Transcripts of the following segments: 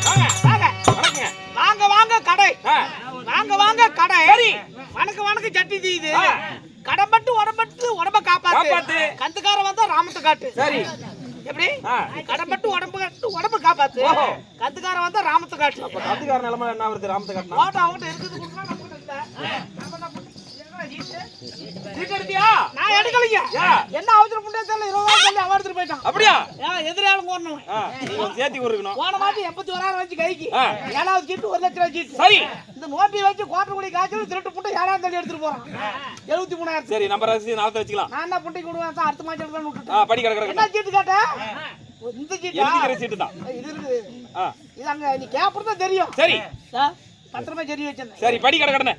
வாங்க வாங்க வாங்க கடை. வாங்க வாங்க கடை. வணக்க வணக்க சட்டி ஆ. கடம்பட்டு உடம்பட்டு உடம்ப காப்பாத்து. கந்துக்கார வந்தா ராமத்தை காட்டு. சரி. எப்படி. கடம்பட்டு உடம்பு கட்டு உடம்பு காப்பாத்து. கந்துக்கார வந்தா ராமத்தை காட்டு. கத்துக்கார நிலைமை என்ன வருது ராமத்தை ஓட்ட இருக்குது கிட்ட எடுத்தியா? நான் எடுக்கலைங்க ஏ? என்ன அவசரம் பண்ணே தெரியல இருபதாயிரம் சொல்லி அவன் எடுத்துட்டு போயிட்டான். அப்படியா? எதிராளுங்க ஓடணும் சேர்த்தி கொடுக்கணும். போன மாட்டி எண்பத்தி ஓராயிரம் வச்சு கைக்கு. ஏழாவது சீட்டு ஒரு லட்ச ரூபாய் சீட்டு சரி. இந்த நோட்டி வச்சு கோட்டை காய்ச்சல் திருட்டு புண்டை ஏழாம் தள்ளி எடுத்துட்டு போறான். எழுபத்தி மூணாயிரம் சரி நம்ம ரசி நாளத்தை வச்சுக்கலாம். நான் என்ன புண்டை கொடுவேன் தான் அடுத்த மாசம் ஆ விட்டுட்டேன். படி கிடக்குற என்ன சீட்டு கேட்ட? இந்த சீட்டா சீட்டு தான். இது இருக்குது. இது அங்க நீ கேப்பறது தெரியும். சரி. பத்திரமா சரி வச்சிருந்தேன். சரி படி கிடக்கடனே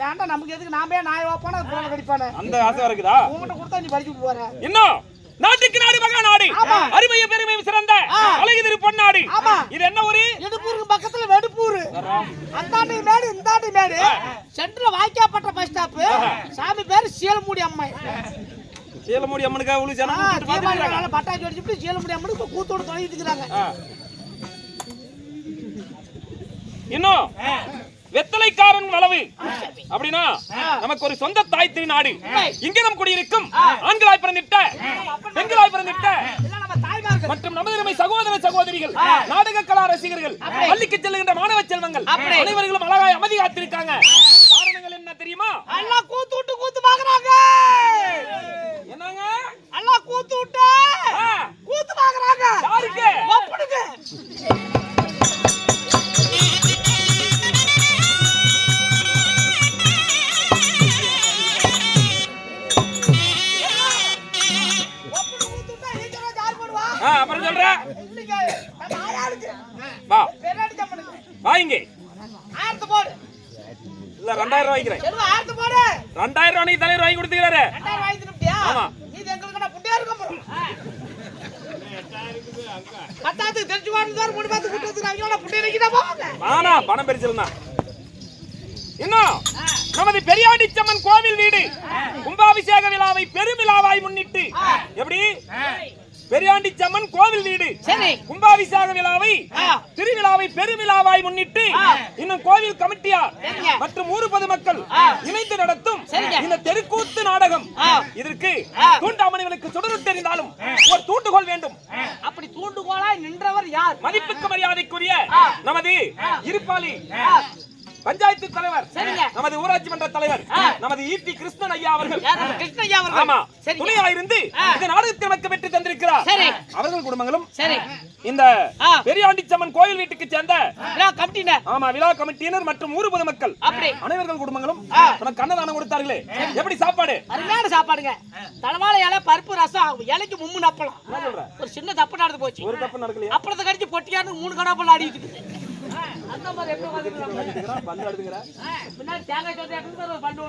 வேண்டாம் நமக்கு எதுக்கு? நாமே நாய் வைப்பானே போன கடிப்பானே? அந்த ஆசை இருக்குதா? உங்ககிட்ட கொடுத்தா நீ படிச்சுட்டு போற. இன்னும்? நாட்டுக்கு நாடு மகா நாடு. அருமையும் பெருமையும் சிறந்த. அழகு திரு பொன்னாடு. இது என்ன ஊரு? எடுப்பூருக்கு பக்கத்துல வெடுப்பூர். அந்தாண்டி மேடு இந்தாண்டி மேடு. சென்ட்ரல் வாய்க்காப்பட்ட பஸ் ஸ்டாப் சாமி பேரு சீலமுடி அம்மை. சேலமுடி அம்மனுக்கா ஆ, ஜனம் பட்டாசு வெடிச்சுட்டு சீலமுடி அம்மனுக்கு கூத்தோட தொலைகிட்டு இருக்கிறாங்க. இன்னும்? வெத்தலைக்காரன் வளவு. அப்படின்னா நமக்கு ஒரு சொந்த தாய் திருநாடு இங்கே நம் குடியிருக்கும் ஆண்களாய் பிறந்திட்ட பெண்களாய் பிறந்திட்ட மற்றும் நமது சகோதர சகோதரிகள் நாடக கலா ரசிகர்கள் பள்ளிக்கு செல்லுகின்ற மாணவ செல்வங்கள். அனைவர்களும் அழகாய் அமைதி காத்திருக்காங்க. காரணங்கள் என்ன தெரியுமா? எல்லாம் கூத்து விட்டு கூத்து பாக்குறாங்க என்னங்க? எல்லாம் கூத்து விட்டு. அப்புறம் சொல்ற. வா. வா இங்கே. இல்ல ரெண்டாயிரம் ரூபாய் வாங்கிக்கிறேன். ரெண்டாயிரம் ரூபாய் தலைவர் வாங்கி கொடுத்துக்கிறாரு. வாங்கி ஆமா. மூணு ஆனா பணம் பெருசில் தான் இன்னும் நமது பெரியாண்டிச்சம்மன் கோவில் வீடு. கும்பாபிஷேக விழாவை பெருவிழாவாய் முன்னிட்டு. எப்படி? பெரியாண்டிச்சம்மன் கோவில் வீடு சரி கும்பாபிஷேக விழாவை. திருவிழாவை பெருவிழாவாய் முன்னிட்டு. இன்னும் கோவில் கமிட்டியார் சரிங்க. மற்றும் ஊர் பொதுமக்கள். இணைந்து நடத்தும். இந்த தெருக்கூத்து நாடகம். இதற்கு. தூண்டாமணிகளுக்கு சுடரு தெரிந்தாலும் ஒரு தூண்டுகோல் வேண்டும் அப்படி தூண்டுகோலாய் நின்றவர் யார் மதிப்புக்கு மரியாதைக்குரிய. நமது இருப்பாளி பஞ்சாயத்து தலைவர். சரிங்க. நமது ஊராட்சி மன்ற தலைவர். நமது ஈட்டி கிருஷ்ணன் ஐயா அவர்கள். நம்ம கிருஷ்ணய்யா அவர்கள். ஆமா. துணையா இருந்து. இந்த நாடகத்தை நமக்கு வெற்றி தந்திருக்கிறார். சரி. அவர்கள் குடும்பங்களும் சரி. இந்த ஆ. பெரியாண்டிச்சம்மன் கோயில் வீட்டுக்கு சேர்ந்த நான் கமிட்டினர் ஆமா விழா கமிட்டியினர் மற்றும் ஊர் பொதுமக்கள். அப்படி. அனைவர்கள் குடும்பங்களும். நமக்கு அன்னதானம் கொடுத்தார்களே. எப்படி சாப்பாடு? அருமையான சாப்பாடுங்க. தலைவாழை இலை பருப்பு ரசம் இலைக்கு மும்மு நப்பலாம் ஒரு சின்ன தப்பு நடந்து போச்சு. ஒரு தப்பு நடக்கலையா? அப்பளத்தை கடிச்சு பொட்டியான்னு மூணு கடாப்பல் ஆடிட்டு இருக்குது அந்த மாதிரி எப்படி உட்காந்துருக்காங்க பந்து தேங்காய் எடுத்து பண்டு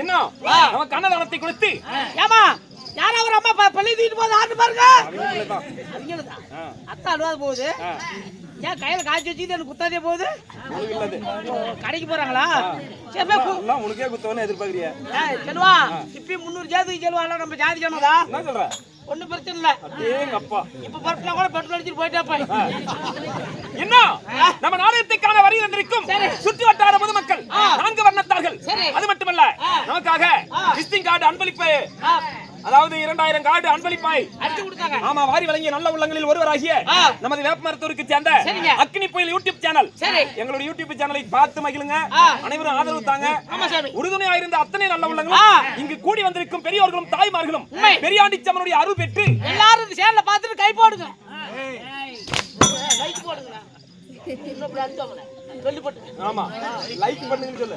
இன்னும் கொடுத்து ஏமா யாரோ ஒரு அம்மா பள்ளி தூக்கிட்டு போகுது? ஆட்டு பாருங்க. அத்தா அழுவாது போகுது. ஏன் கையில காய்ச்சி வச்சுட்டு எனக்கு குத்தாதே போகுது? கடைக்கு போறாங்களா? சரி உனக்கே குத்தவனே எதிர்பார்க்கறியா. ஏய், செல்வா இப்பயும் முந்நூறு ஜாதிக்கு செல்வாங்களா நம்ம ஜாதி ஜனதா என்ன சொல்ற? ஒண்ணும் பிரச்சனை இல்ல இப்ப பரப்புனா கூட பெட்ரோல் அடிச்சுட்டு போயிட்டா போய் இன்னும் நம்ம நாடகத்துக்கான வரி வந்திருக்கும். சுற்று வட்டார பொதுமக்கள். நான்கு வர்ணத்தார்கள். அது மட்டுமல்ல. நமக்காக. விசிட்டிங் கார்டு அன்பளிப்பு அதாவது இரண்டாயிரம் கார்டு அன்பளிப்பாய். ஆமா வாரி வழங்கிய நல்ல உள்ளங்களில் ஒருவராகிய. நமது வேப்பமரத்தூருக்கு சேர்ந்த. அக்னி புயல் யூடியூப் சேனல். எங்களுடைய யூடியூப் சேனலை பார்த்து மகிழுங்க. அனைவரும் ஆதரவு தாங்க. உறுதுணையா இருந்த அத்தனை நல்ல உள்ளங்களும். இங்கு கூடி வந்திருக்கும் பெரியோர்களும் தாய்மார்களும் உண்மை. பெரியாண்டிச்சம்மனுடைய அருள் பெற்று எல்லாரும் சேனலை பார்த்துட்டு கை போடுங்க. ஆமா. லைக் பண்ணுங்கன்னு சொல்லு.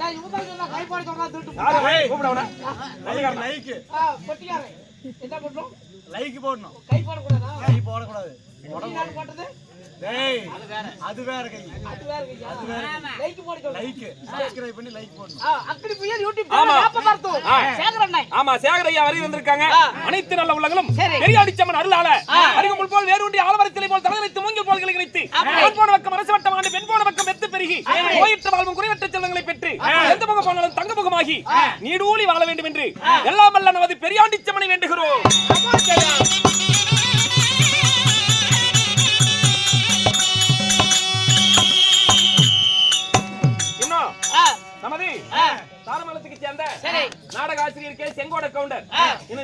என்ன பண்ணணும்? லைக் போடணும் கை போடக்கூடாதா? கை போடக்கூடாது போட்டது? டேய் அது வேற கை அது வேற? லைக். லைக் சப்ஸ்கிரைப் பண்ணி லைக் போடணும் யூடியூப் ஆமா. சேகர். ஆமா சேகர் ஐயா வரை வந்திருக்காங்க. அனைத்து நல்ல உள்ளங்களும் சரி. பெரியாடிச்சம்மன் அருளால. அருகமுள் போல் வேரூண்டி ஆலமரத்திலே போல் தலைவைத்து மூங்கில் போல் கிளை. ஆண் போன பக்கம் அரசு வட்டம் ஆண்டு பெண் போன பக்கம் வெத்து பெருகி நோயற்ற வாழ்வும் குறைவற்ற செல்வங்களை பெற்று எந்த முகம் போனாலும் தங்க முகமாகி நீடூழி வாழ வேண்டும் என்று எல்லாம் வல்ல நமது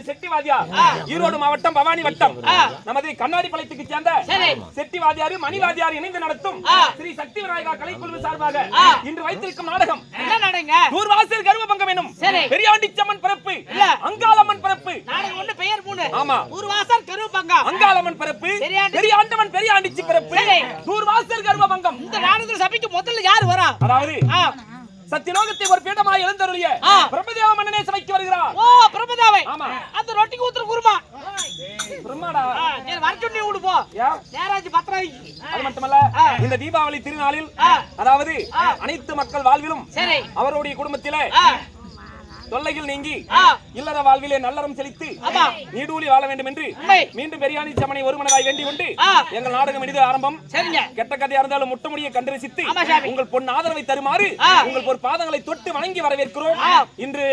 செட்டி வாதியார் ஈரோடு மாவட்டம் பவானி வட்டம் நமது கண்ணாடி பாளையத்துக்கு சேர்ந்த சரி. செட்டி வாதியார் மணி வாதியார் இணைந்து நடத்தும். ஸ்ரீ சக்தி விநாயகா கலைக்குழு சார்பாக. இன்று வைத்திருக்கும் நாடகம் என்ன நடங்க தூர்வாசல் கருவபங்கம் எனும். பெரியாண்டிச்சம்மன் பிறப்பு. அங்காளம்மன் பிறப்பு நாடகம் ஒண்ணு பெயர் மூணு ஆமா. ஊர்வாசல் கருப்பங்கா அங்காளம்மன் பிறப்பு பெரியாண்டி- பெரியாண்டவன் பெரியாண்டிச்சி பிறப்பு சரி. தூர்வாசல் கருவபங்கம் இந்த நாடகத்துல சபைக்கு முதல்ல யார் வரா அதாவது. சத்தியலோகத்தை ஒரு பீடமாய் எழுந்தருளிய. பிரபதேவ மன்னனே சபைக்கு வருகிறார். ஓ பிரபதாவை ஆமா. அந்த ரொட்டிக்கு ஊத்துற குருமா. பிரம்மாடா. ஆ, சரி வர சொல்லி விடு போ? நேராஜ் பத்திராய்க்கு அது மட்டுமல்ல இந்த தீபாவளி திருநாளில். அதாவது அனைத்து மக்கள் வாழ்விலும் அவருடைய குடும்பத்திலே தொல்லைகள் நீங்கி. இல்லற வாழ்விலே நல்லறம் செலுத்தி ஆமா. நீடூழி வாழ வேண்டும் என்று. மீண்டும் பெரியாணி சமனை ஒருமனதாய் வேண்டிக் கொண்டு ஆ. எங்கள் நாடகம் இனிது ஆரம்பம் கெட்ட கதையா இருந்தாலும் முட்ட முடிய கண்டரிசித்து. உங்கள் பொன் ஆதரவை தருமாறு. உங்கள் ஒரு பாதங்களை தொட்டு வணங்கி வரவேற்கிறோம். இன்று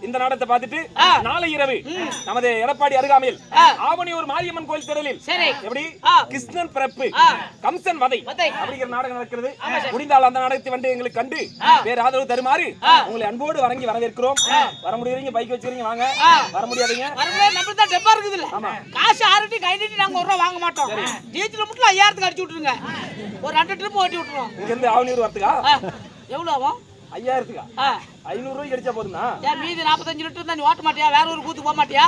இந்த நாடகத்தை பார்த்துட்டு. நாளை இரவு நமது எடப்பாடி அருகாமையில் ஆ. ஆவணியூர் மாரியம்மன் கோயில் சரி எப்படி. கிருஷ்ணன் பிறப்பு. கம்சன் வதை. அப்படிங்கிற நாடகம் நடக்கிறது முடிந்தால் அந்த நாடகத்தை வந்து எங்களுக்கு கண்டு. வேற ஆதரவு தருமாறு. உங்களை அன்போடு வணங்கி வரவேற்கிறோம் வர முடியறீங்க பைக் வச்சுக்கிறீங்க வாங்க. வர முடியாதீங்க. வரும்போது நம்ம தான் டெப்பா இருக்குது இல்ல. காசு ஆறுட்டி கை நீட்டி நாங்க ஒரு ரூபா வாங்க மாட்டோம். டீச்சர் மட்டும் ஐயாயிரத்துக்கு அடிச்சு விட்டுருங்க. ஒரு ரெண்டு ட்ரிப் ஓட்டி விட்டுருவோம். இங்க இருந்து ஆவணியூர் வரத்துக்கா எவ்வளவு ஆகும்? ஐயாயிரத்துக்கா? ஐநூறு ரூபாய்க்கு அடிச்சா போதும்னா ஏன் மீதி நாற்பத்தஞ்சு லிட்டர் தான் நீ ஓட்ட மாட்டியா? வேற ஒரு கூத்து போக மாட்டியா?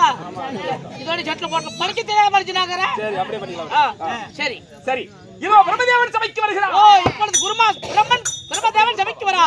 இதோட செட்டில் போட்டு படிக்க தெரியாம படிச்சுனாக்கிறேன் சரி அப்படியே பண்ணிக்கலாம். ஆ, சரி. சரி. இதோ பிரம்மதேவன் சபைக்கு வருகிறார். ஓ இப்பொழுது குருமா பிரம்மன் பிரம்மதேவன் சபைக்கு வரா